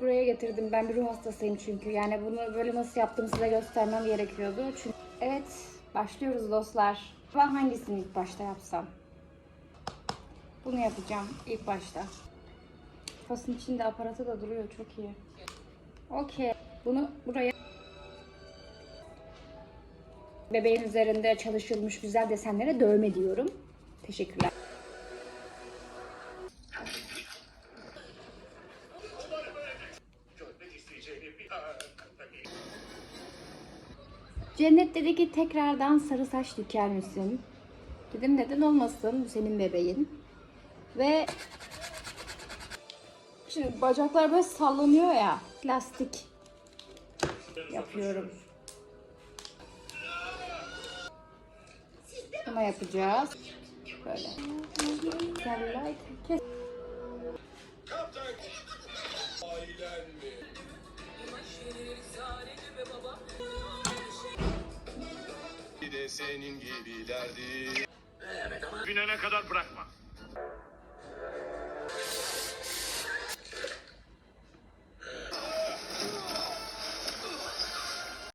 buraya getirdim. Ben bir ruh hastasıyım çünkü. Yani bunu böyle nasıl yaptığımı size göstermem gerekiyordu. Çünkü evet başlıyoruz dostlar. Ben hangisini ilk başta yapsam? Bunu yapacağım ilk başta. Fasın içinde aparatı da duruyor çok iyi. Okey. Bunu buraya bebeğin üzerinde çalışılmış güzel desenlere dövme diyorum. Teşekkürler. Cennet dedi ki tekrardan sarı saç diker misin? Dedim neden olmasın bu senin bebeğin. Ve şimdi bacaklar böyle sallanıyor ya. Plastik yapıyorum. Buna yapacağız. Böyle. Senin gibilerdi. Binene kadar bırakma.